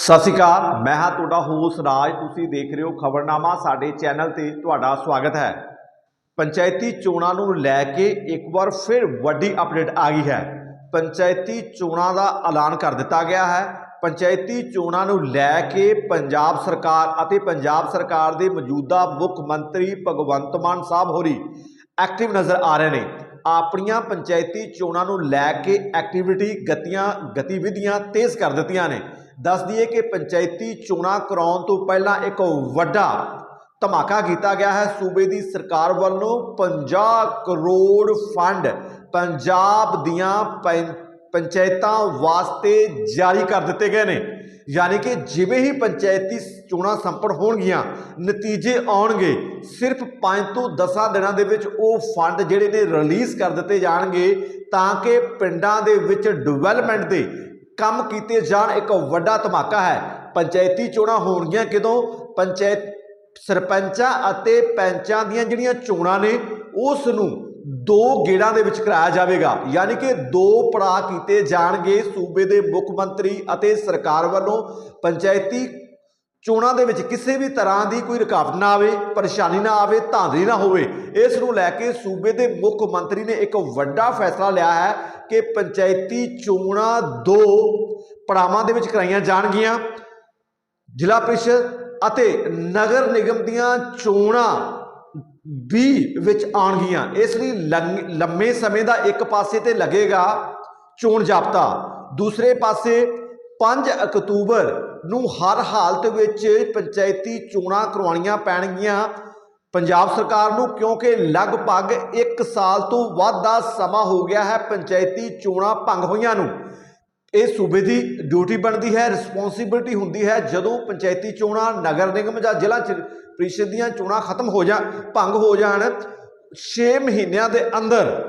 ਸਤਿ ਸ਼੍ਰੀ ਅਕਾਲ, ਮੈਂ ਹਾਂ ਤੁਹਾਡਾ ਹੋਸਟ ਰਾਜ। ਤੁਸੀਂ ਦੇਖ ਰਹੇ ਹੋ ਖਬਰਨਾਮਾ, ਸਾਡੇ ਚੈਨਲ ਤੇ ਤੁਹਾਡਾ ਸਵਾਗਤ ਹੈ। ਪੰਚਾਇਤੀ ਚੋਣਾਂ ਨੂੰ ਲੈ ਕੇ ਇੱਕ ਵਾਰ ਫਿਰ ਵੱਡੀ ਅਪਡੇਟ ਆ ਗਈ ਹੈ। ਪੰਚਾਇਤੀ ਚੋਣਾਂ ਦਾ ਐਲਾਨ ਕਰ ਦਿੱਤਾ ਗਿਆ ਹੈ। ਪੰਚਾਇਤੀ ਚੋਣਾਂ ਨੂੰ ਲੈ ਕੇ ਪੰਜਾਬ ਸਰਕਾਰ ਅਤੇ ਪੰਜਾਬ ਸਰਕਾਰ ਦੇ ਮੌਜੂਦਾ ਮੁੱਖ ਮੰਤਰੀ ਭਗਵੰਤ ਮਾਨ ਸਾਹਿਬ ਹੋਰੀ ਐਕਟਿਵ ਨਜ਼ਰ ਆ ਰਹੇ ਨੇ। ਆਪਣੀਆਂ ਪੰਚਾਇਤੀ ਚੋਣਾਂ ਨੂੰ ਲੈ ਕੇ ਐਕਟੀਵਿਟੀ ਗਤੀਆਂ, ਗਤੀਵਿਧੀਆਂ ਤੇਜ਼ ਕਰ ਦਿੱਤੀਆਂ ਨੇ। ਦੱਸ ਦਈਏ ਕਿ ਪੰਚਾਇਤੀ ਚੋਣਾਂ ਕਰਾਉਣ ਤੋਂ ਪਹਿਲਾਂ ਇੱਕ ਵੱਡਾ ਧਮਾਕਾ ਕੀਤਾ ਗਿਆ ਹੈ। ਸੂਬੇ ਦੀ ਸਰਕਾਰ ਵੱਲੋਂ 50 ਕਰੋੜ ਫੰਡ ਪੰਜਾਬ ਦੀਆਂ ਪੰ- ਪੰਚਾਇਤਾਂ ਵਾਸਤੇ ਜਾਰੀ ਕਰ ਦਿੱਤੇ ਗਏ ਨੇ। ਯਾਨੀ ਕਿ ਜਿਵੇਂ ਹੀ ਪੰਚਾਇਤੀ ਚੋਣਾਂ ਸੰਪन्न ਹੋਣਗੀਆਂ, ਨਤੀਜੇ ਆਉਣਗੇ, ਸਿਰਫ 5 ਤੋਂ 10 ਦਿਨਾਂ ਦੇ ਵਿੱਚ ਉਹ ਫੰਡ ਜਿਹੜੇ ਨੇ ਰਿਲੀਜ਼ ਕਰ ਦਿੱਤੇ ਜਾਣਗੇ ਤਾਂ ਕਿ ਪਿੰਡਾਂ ਦੇ ਵਿੱਚ ਡਿਵੈਲਪਮੈਂਟ ਦੇ ਕੰਮ ਕੀਤੇ ਜਾਣ ਇੱਕ ਵੱਡਾ ਧਮਾਕਾ ਹੈ। ਪੰਚਾਇਤੀ ਚੋਣਾਂ ਹੋਣਗੀਆਂ ਕਿਦੋਂ? ਪੰਚਾਇਤ ਸਰਪੰਚਾਂ ਅਤੇ ਪੰਚਾਂ ਦੀਆਂ ਜਿਹੜੀਆਂ ਚੋਣਾਂ ਨੇ ਉਸ ਨੂੰ ਦੋ ਗੇੜਾਂ ਦੇ ਵਿੱਚ ਕਰਾਇਆ ਜਾਵੇਗਾ। ਯਾਨੀ ਕਿ ਦੋ ਪੜਾਅ ਕੀਤੇ ਜਾਣਗੇ ਸੂਬੇ ਦੇ ਮੁੱਖ ਮੰਤਰੀ ਅਤੇ ਸਰਕਾਰ ਵੱਲੋਂ। ਪੰਚਾਇਤੀ ਚੋਣਾਂ ਦੇ ਵਿੱਚ ਕਿਸੇ ਵੀ ਤਰ੍ਹਾਂ ਦੀ ਕੋਈ ਰੁਕਾਵਟ ਨਾ ਆਵੇ, ਪਰੇਸ਼ਾਨੀ ਨਾ ਆਵੇ, ਧਾਂਦਲੀ ਨਾ ਹੋਵੇ, ਇਸ ਨੂੰ ਲੈ ਕੇ ਸੂਬੇ ਦੇ ਮੁੱਖ ਮੰਤਰੀ ਨੇ ਇੱਕ ਵੱਡਾ ਫੈਸਲਾ ਲਿਆ ਹੈ ਕਿ ਪੰਚਾਇਤੀ ਚੋਣਾਂ ਦੋ ਪੜਾਵਾਂ ਦੇ ਵਿੱਚ ਕਰਾਈਆਂ ਜਾਣਗੀਆਂ। ਜ਼ਿਲ੍ਹਾ ਪ੍ਰੀਸ਼ਦ ਅਤੇ ਨਗਰ ਨਿਗਮ ਦੀਆਂ ਚੋਣਾਂ ਵੀ ਵਿੱਚ ਆਉਣਗੀਆਂ। ਇਸ ਲਈ ਲੰਗ- ਲੰਮੇ ਸਮੇਂ ਦਾ ਇੱਕ ਪਾਸੇ ਤੇ ਲੱਗੇਗਾ ਚੋਣ ਜਾਬਤਾ, ਦੂਸਰੇ ਪਾਸੇ 5 ਅਕਤੂਬਰ ਨੂੰ ਹਰ ਹਾਲਤ ਵਿੱਚ ਪੰਚਾਇਤੀ ਚੋਣਾਂ ਕਰਵਾਉਣੀਆਂ ਪੈਣਗੀਆਂ। ਪੰਜਾਬ ਸਰਕਾਰ ਨੂੰ ਕਿਉਂਕਿ ਲਗਭਗ 1 ਸਾਲ ਤੋਂ ਵੱਧ ਦਾ ਸਮਾਂ ਹੋ ਗਿਆ ਹੈ ਪੰਚਾਇਤੀ ਚੋਣਾਂ ਭੰਗ ਹੋਈਆਂ ਨੂੰ। ਇਹ ਸੂਬੇ ਦੀ ਡਿਊਟੀ ਬਣਦੀ ਹੈ ਰਿਸਪੌਂਸਿਬਿਲਟੀ ਹੁੰਦੀ ਹੈ। ਜਦੋਂ ਪੰਚਾਇਤੀ ਚੋਣਾਂ ਨਗਰ ਨਿਗਮ ਜਾਂ ਜ਼ਿਲ੍ਹਾ ਚ- ਪ੍ਰੀਸ਼ਦ ਦੀਆਂ ਚੋਣਾਂ ਖਤਮ ਹੋ ਜਾ ਭੰਗ ਹੋ ਜਾਣ 6 ਮਹੀਨਿਆਂ ਦੇ ਅੰਦਰ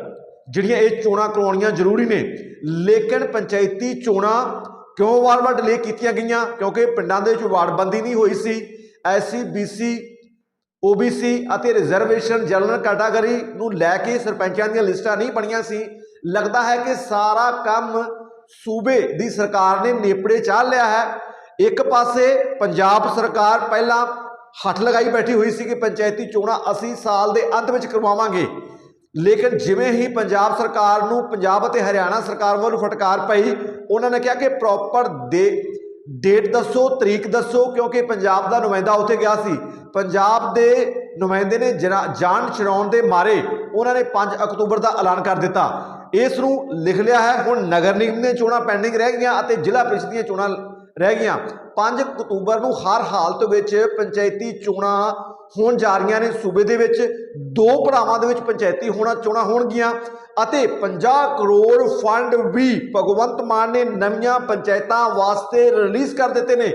ਜਿਹੜੀਆਂ ਇਹ ਚੋਣਾਂ ਕਰਵਾਉਣੀਆਂ ਜ਼ਰੂਰੀ ਨੇ। ਲੇਕਿਨ ਪੰਚਾਇਤੀ ਚੋਣਾਂ ਕਿਉਂ ਵਾਰ-ਵਾਰ ਡਿਲੇ ਕੀਤੀਆਂ ਗਈਆਂ? ਕਿਉਂਕਿ ਪਿੰਡਾਂ ਦੇ ਵਿੱਚ ਵਾਰਡਬੰਦੀ ਨਹੀਂ ਹੋਈ ਸੀ। ਐਸਸੀ ਬੀਸੀ OBC ਅਤੇ ਰਿਜ਼ਰਵੇਸ਼ਨ ਜਨਰਲ ਕੈਟਾਗਰੀ ਨੂੰ ਲੈ ਕੇ ਸਰਪੰਚਾਂ ਦੀਆਂ ਲਿਸਟਾਂ ਨਹੀਂ ਬਣੀਆਂ ਸੀ। ਲੱਗਦਾ ਹੈ ਕਿ ਸਾਰਾ ਕੰਮ ਸੂਬੇ ਦੀ ਸਰਕਾਰ ਨੇ ਨੇਪੜੇ ਚਾਹ ਲਿਆ ਹੈ। ਇੱਕ ਪਾਸੇ ਪੰਜਾਬ ਸਰਕਾਰ ਪਹਿਲਾਂ ਹੱਥ ਲਗਾਈ ਬੈਠੀ ਹੋਈ ਸੀ ਕਿ ਪੰਚਾਇਤੀ ਚੋਣਾਂ ਅਸੀਂ ਸਾਲ ਦੇ ਅੰਤ ਵਿੱਚ ਕਰਵਾਵਾਂਗੇ। ਲੇਕਿਨ ਜਿਵੇਂ ਹੀ ਪੰਜਾਬ ਸਰਕਾਰ ਨੂੰ ਪੰਜਾਬ ਅਤੇ ਹਰਿਆਣਾ ਸਰਕਾਰ ਵੱਲੋਂ ਫਟਕਾਰ ਪਈ, ਉਹਨਾਂ ਨੇ ਕਿਹਾ ਕਿ ਪ੍ਰੋਪਰ ਦੇ ਡੇਟ ਦੱਸੋ, ਤਰੀਕ ਦੱਸੋ, ਕਿਉਂਕਿ ਪੰਜਾਬ ਦਾ ਨੁਮਾਇੰਦਾ ਉੱਥੇ ਗਿਆ ਸੀ। ਪੰਜਾਬ ਦੇ ਨੁਮਾਇੰਦੇ ਨੇ ਜਰਾ- ਜਾਨ ਛਡਾਉਣ ਦੇ ਮਾਰੇ ਉਹਨਾਂ ਨੇ 5 ਅਕਤੂਬਰ ਦਾ ਐਲਾਨ ਕਰ ਦਿੱਤਾ। ਇਸ ਨੂੰ ਲਿਖ ਲਿਆ ਹੈ, ਹੁਣ ਨਗਰ ਨਿਗਮ ਦੀਆਂ ਚੋਣਾਂ ਪੈਂਡਿੰਗ ਰਹਿ ਗਈਆਂ ਅਤੇ ਜ਼ਿਲ੍ਹਾ ਪ੍ਰੀਸ਼ਦ ਦੀਆਂ ਚੋਣਾਂ ਰਹਿ ਗਈਆਂ। 5 ਅਕਤੂਬਰ ਨੂੰ ਹਰ ਹਾਲਤ ਵਿੱਚ ਪੰਚਾਇਤੀ ਚੋਣਾਂ ਹੋਣ ਜਾ ਰਹੀਆਂ ਨੇ ਸੂਬੇ ਦੇ ਵਿੱਚ। ਦੋ ਪੜਾਵਾਂ ਦੇ ਵਿੱਚ ਪੰਚਾਇਤੀ ਹੋਣਾ ਚੋਣਾਂ ਹੋਣਗੀਆਂ। ਅਤੇ 50 ਕਰੋੜ ਫੰਡ ਵੀ ਭਗਵੰਤ ਮਾਨ ਨੇ ਨਵੀਆਂ ਪੰਚਾਇਤਾਂ ਵਾਸਤੇ ਰਿਲੀਜ਼ ਕਰ ਦਿੱਤੇ ਨੇ।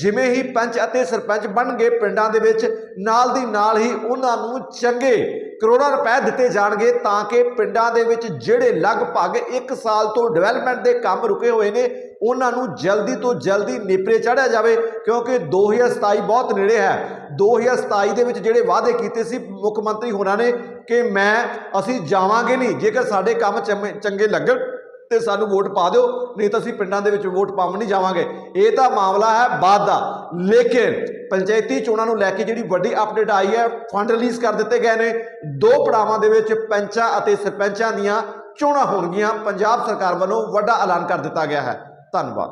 ਜਿਵੇਂ ਹੀ ਪੰਚ ਅਤੇ ਸਰਪੰਚ ਬਣ ਗਏ ਪਿੰਡਾਂ ਦੇ ਵਿੱਚ, ਨਾਲ ਦੀ ਨਾਲ ਹੀ ਉਹਨਾਂ ਨੂੰ ਚੰਗੇ ਕਰੋੜਾਂ ਰੁਪਏ ਦਿੱਤੇ ਜਾਣਗੇ ਤਾਂ ਕਿ ਪਿੰਡਾਂ ਦੇ ਵਿੱਚ ਜਿਹੜੇ ਲਗਭਗ 1 ਸਾਲ ਤੋਂ ਡਿਵੈਲਪਮੈਂਟ ਦੇ ਕੰਮ ਰੁਕੇ ਹੋਏ ਨੇ, ਉਹਨਾਂ ਨੂੰ ਜਲਦੀ ਤੋਂ ਜਲਦੀ ਨੇਪਰੇ ਚੜ੍ਹਿਆ ਜਾਵੇ, ਕਿਉਂਕਿ 2027 ਬਹੁਤ ਨੇੜੇ ਹੈ। 2027 ਦੇ ਵਿੱਚ ਜਿਹੜੇ ਵਾਅਦੇ ਕੀਤੇ ਸੀ ਮੁੱਖ ਮੰਤਰੀ ਹੋਣਾ ਨੇ ਕਿ ਮੈਂ, ਅਸੀਂ ਜਾਵਾਂਗੇ ਨਹੀਂ। ਜੇਕਰ ਸਾਡੇ ਕੰਮ ਚੰਮੇ- ਚੰਗੇ ਲੱਗਣ ਤੇ ਸਾਨੂੰ ਵੋਟ ਪਾ ਦਿਓ, ਨਹੀਂ ਤਾਂ ਅਸੀਂ ਪਿੰਡਾਂ ਦੇ ਵਿੱਚ ਵੋਟ ਪਾਉਣ ਨਹੀਂ ਜਾਵਾਂਗੇ। ਇਹ ਤਾਂ ਮਾਮਲਾ ਹੈ ਬਾਅਦ ਦਾ। ਲੇਕਿਨ ਪੰਚਾਇਤੀ ਚੋਣਾਂ ਨੂੰ ਲੈ ਕੇ ਜਿਹੜੀ ਵੱਡੀ ਅਪਡੇਟ ਆਈ ਹੈ, ਫੰਡ ਰਿਲੀਜ਼ ਕਰ ਦਿੱਤੇ ਗਏ ਨੇ। ਦੋ ਪੜਾਵਾਂ ਦੇ ਵਿੱਚ ਪੰਚਾਂ ਅਤੇ ਸਰਪੰਚਾਂ ਦੀਆਂ ਚੋਣਾਂ ਹੋਣਗੀਆਂ। ਪੰਜਾਬ ਸਰਕਾਰ ਵੱਲੋਂ ਵੱਡਾ ਐਲਾਨ ਕਰ ਦਿੱਤਾ ਗਿਆ ਹੈ। ਧੰਨਵਾਦ।